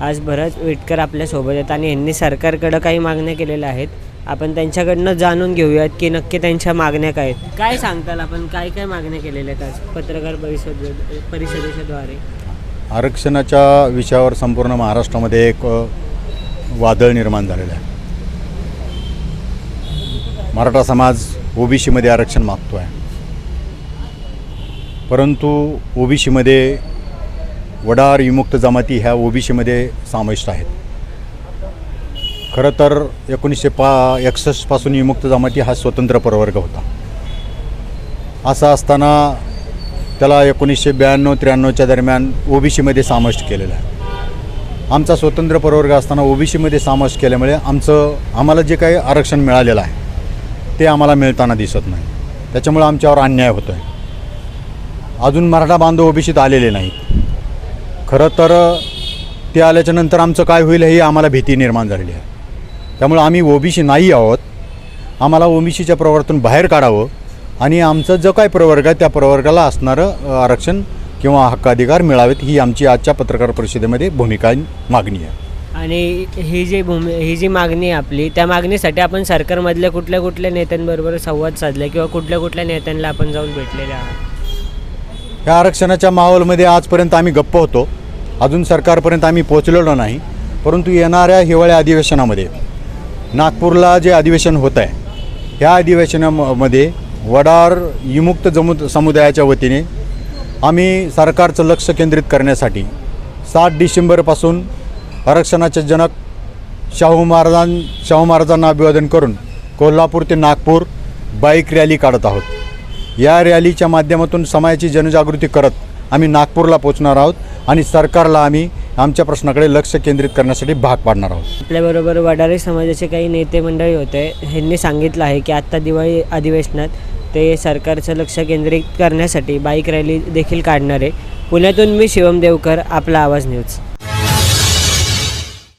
आज भरत विटकर आपल्यासोबत आहेत आणि यांनी सरकारकडं काही मागण्या केलेल्या आहेत. आपण त्यांच्याकडनं जाणून घेऊयात की नक्की त्यांच्या मागण्या काय आहेत. काय सांगताल आपण? काय काय मागण्या केलेल्या आहेत आज पत्रकार परिषद परिषदेच्याद्वारे आरक्षणाच्या विषयावर संपूर्ण महाराष्ट्रामध्ये एक वादळ निर्माण झालेलं आहे. मराठा समाज ओबीसीमध्ये आरक्षण मागतो आहे परंतु ओबीसीमध्ये वडार विमुक्त जमाती ह्या ओबीसीमध्ये समाविष्ट आहेत. खरं तर एकोणीसशे पा एकसष्टपासून विमुक्त जमाती हा स्वतंत्र प्रवर्ग होता. असं असताना त्याला एकोणीसशे ब्याण्णव त्र्याण्णवच्या दरम्यान ओबीसीमध्ये समाविष्ट केलेलं आहे. आमचा स्वतंत्र प्रवर्ग असताना ओबीसीमध्ये समाविष्ट केल्यामुळे आमचं आम्हाला जे काही आरक्षण मिळालेलं आहे ते आम्हाला मिळताना दिसत नाही. त्याच्यामुळे आमच्यावर अन्याय होतो आहे अजून मराठा बांधव ओबीसीत आलेले नाहीत. खरं तर ते आल्याच्यानंतर आमचं काय होईल ही आम्हाला भीती निर्माण झालेली आहे. त्यामुळं आम्ही ओबीसी नाही आहोत. आम्हाला ओबीसीच्या प्रवर्गातून बाहेर काढावं आणि आमचं जो काय प्रवर्ग आहे त्या प्रवर्गाला असणारं आरक्षण किंवा हक्काधिकार मिळावेत ही आमची आजच्या पत्रकार परिषदेमध्ये भूमिका मागणी आहे. आणि ही जी भूमी ही जी मागणी आहे आपली त्या मागणीसाठी आपण सरकारमधल्या कुठल्या कुठल्या नेत्यांबरोबर संवाद साधला किंवा कुठल्या कुठल्या नेत्यांना आपण जाऊन भेटलेले आहोत? ह्या आरक्षणाच्या माहोलमध्ये आजपर्यंत आम्ही गप्प होतो. अजून सरकारपर्यंत आम्ही पोचलेलो नाही परंतु येणाऱ्या हिवाळ्या अधिवेशनामध्ये नागपूरला जे अधिवेशन होत आहे ह्या अधिवेशनामध्ये वडार विमुक्त जमु समुदायाच्या वतीने आम्ही सरकारचं लक्ष केंद्रित करण्यासाठी सात डिसेंबरपासून आरक्षणाचे जनक शाहू महाराजां शाहू महाराजांना अभिवादन करून कोल्हापूर ते नागपूर बाईक रॅली काढत आहोत. या रॅलीच्या माध्यमातून समाजाची जनजागृती करत आम्ही नागपूरला पोचणार आहोत आणि सरकारला आम्ही आमच्या प्रश्नाकडे लक्ष केंद्रित करण्यासाठी भाग पाडणार आहोत. आपल्याबरोबर वडारी समाजाचे काही नेते मंडळी होते. ह्यांनी सांगितलं आहे की आत्ता दिवाळी अधिवेशनात ते सरकारचं लक्ष केंद्रित करण्यासाठी बाईक रॅली देखील काढणार. आहे पुण्यातून मी शिवम देवकर आपला आवाज न्यूज